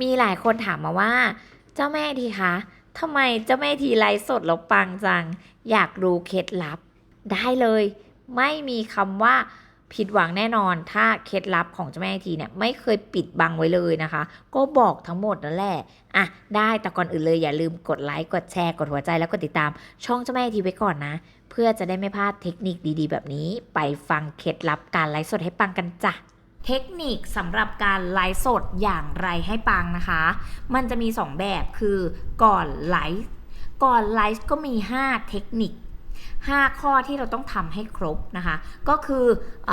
มีหลายคนถามมาว่า เจ้าแม่ทีคะทำไมเจ้าแม่ทีไลฟ์สดแล้วปังจัง อยากรู้เคล็ดลับ ได้เลย ไม่มีคำว่าผิดหวังแน่นอนถ้าเคล็ดลับของเจ้าแม่ทีเนี่ยไม่เคยปิดบังไว้เลยนะคะ ก็บอกทั้งหมดนั่นแหละอะได้แต่ก่อนอื่นเลยอย่าลืมกดไลค์กดแชร์กดหัวใจแล้วกดติดตาม ช่องเจ้าแม่ทีไว้ก่อนนะ เพื่อจะได้ไม่พลาดเทคนิคดีๆ แบบนี้ ไปฟังเคล็ดลับการไลฟ์สดให้ปังกันจ้ะ เทคนิคสำหรับการไลฟ์สดอย่างไรให้ปังนะคะ มันจะมี 2 แบบคือก่อนไลฟ์ก่อนไลฟ์ก็มี 5 เทคนิค 5 ข้อที่เราต้องทำให้ครบนะคะ ก็คืออ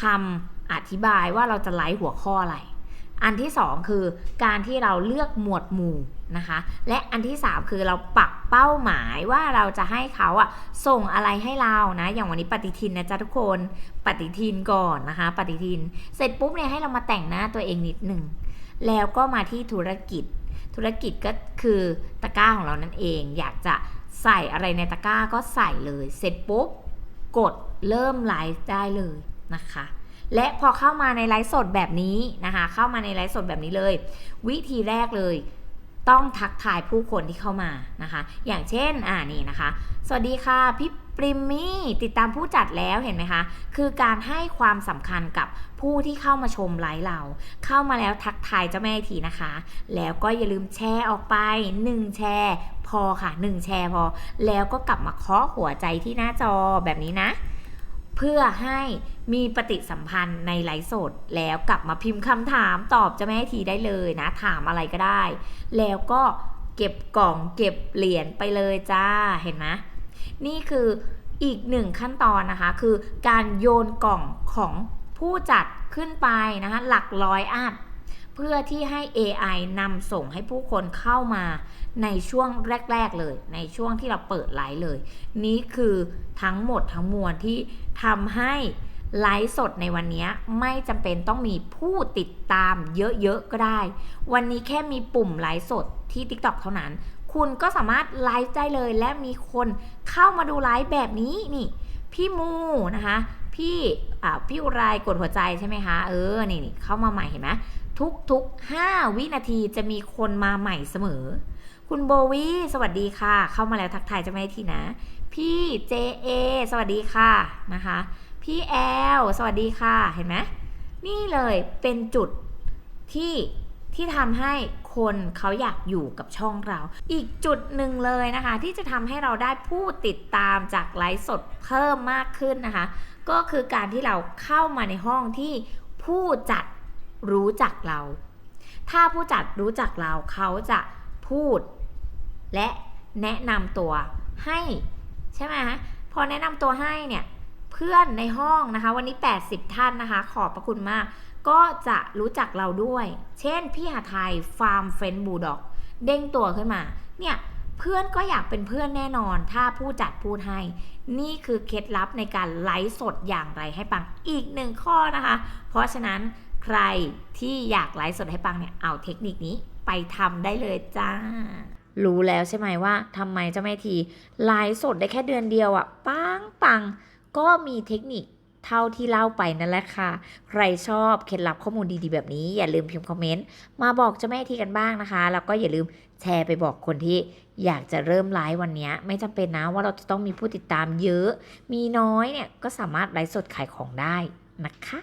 คำอธิบายว่าเราจะไลฟ์หัวข้ออะไร อันที่ 2 คือการที่เราเลือกหมวดหมู่นะคะ และอันที่ 3 คือเราปัก เป้าหมายว่าเราจะให้เขาอะส่งอะไรให้เรานะ อย่างวันนี้ปฏิทินนะจ๊ะทุกคนปฏิทินก่อนนะคะ ปฏิทิน เสร็จปุ๊บเนี่ยให้เรามาแต่งหน้าตัวเองนิดหนึ่งแล้วก็มาที่ธุรกิจ ธุรกิจก็คือตะกร้าของเรานั่นเอง อยากจะใส่อะไรในตะกร้าก็ใส่เลย เสร็จปุ๊บกดเริ่มไลฟ์ได้เลยนะคะ และพอเข้ามาในไลฟ์สดแบบนี้นะคะ เข้ามาในไลฟ์สดแบบนี้เลย วิธีแรกเลย ต้องทักทายผู้คนที่เข้ามานะคะ อย่างเช่น อ่านี่นะคะ สวัสดีค่ะพี่ปริมมี่ติดตามผู้จัดแล้วเห็นไหมคะ คือการให้ความสำคัญกับผู้ที่เข้ามาชมไลฟ์เรา เข้ามาแล้วทักทายเจ้าแม่ทีนะคะ แล้วก็อย่าลืมแชร์ออกไป 1 แชร์ พอค่ะ 1 แชร์พอ แล้วก็กลับมาเคาะหัวใจที่หน้าจอแบบนี้นะ เพื่อให้มีปฏิสัมพันธ์ในไลฟ์สด แล้วกลับมาพิมพ์คำถามตอบเจ้าแม่ทีได้เลยนะ ถามอะไรก็ได้ แล้วก็เก็บกล่องเก็บเหรียญไปเลยจ้าเห็นไหมนี่คืออีกหนึ่งขั้นตอนนะคะ คือการโยนกล่องของผู้จัดขึ้นไปนะคะ หลักร้อยอัพ เพื่อที่ให้ AI นำส่งให้ผู้คนเข้ามาในช่วงแรก ๆเลย ในช่วงที่เราเปิดไลฟ์เลย นี่คือทั้งหมดทั้งมวลที่ทำให้ไลฟ์สดในวันนี้ไม่จำเป็นต้องมีผู้ติดตามเยอะๆก็ได้ วันนี้แค่มีปุ่มไลฟ์สดที่ TikTok เท่านั้น คุณก็สามารถไลฟ์ได้เลย และมีคนเข้ามาดูไลฟ์แบบนี้นี่ พี่มูนะคะ พี่พี่อุไรกดหัวใจใช่ไหมคะ เออ นี่นี่เข้ามาใหม่เห็นไหมทุกๆ5วินาทีจะมีคนมาใหม่เสมอ คุณโบวีสวัสดีค่ะ เข้ามาแล้วทักทายจ้าแม่ทีนะ พี่เจเอสวัสดีค่ะนะคะ พี่แอลสวัสดีค่ะ เห็นไหมนี่เลยเป็นจุดที่ที่ทำให้ คนเขาอยากอยู่กับช่องเรา อีกจุดหนึ่งเลยนะคะ ที่จะทำให้เราได้ผู้ติดตามจากไลฟ์สดเพิ่มมากขึ้นนะคะ ก็คือการที่เราเข้ามาในห้องที่ผู้จัดรู้จักเรา ถ้าผู้จัดรู้จักเราเขาจะพูด และแนะนำตัวให้ใช่ไหมฮะพอแนะนำตัวให้เนี่ยเพื่อนในห้องนะคะ วันนี้ 80 ท่านนะคะ ขอบพระคุณมาก ก็จะรู้จักเราด้วย เช่น พี่หาไทยฟาร์มเฟนบูด็อกเด้งตัวขึ้นมา เนี่ยเพื่อนก็อยากเป็นเพื่อนแน่นอน ถ้าผู้จัดพูดให้ นี่คือเคล็ดลับในการไลฟ์สดอย่างไรให้ปังอีกหนึ่งข้อนะคะ เพราะฉะนั้นใครที่อยากไลฟ์สดให้ปังเนี่ยเอาเทคนิคนี้ไปทำได้เลยจ้า รู้แล้วใช่ไหมว่าทำไมเจ้าแม่ทีไลฟ์สดได้แค่เดือนเดียวอะปังปังก็มีเทคนิค เท่าที่เล่าไปนั่นแหละค่ะ ใครชอบเคล็ดลับข้อมูลดีๆแบบนี้ อย่าลืมพิมพ์คอมเมนต์มาบอกเจ้าแม่ทีกันบ้างนะคะ แล้วก็อย่าลืมแชร์ไปบอกคนที่อยากจะเริ่มไลฟ์วันนี้ ไม่จำเป็นนะว่าเราจะต้องมีผู้ติดตามเยอะ มีน้อยเนี่ยก็สามารถไลฟ์สดขายของได้นะคะ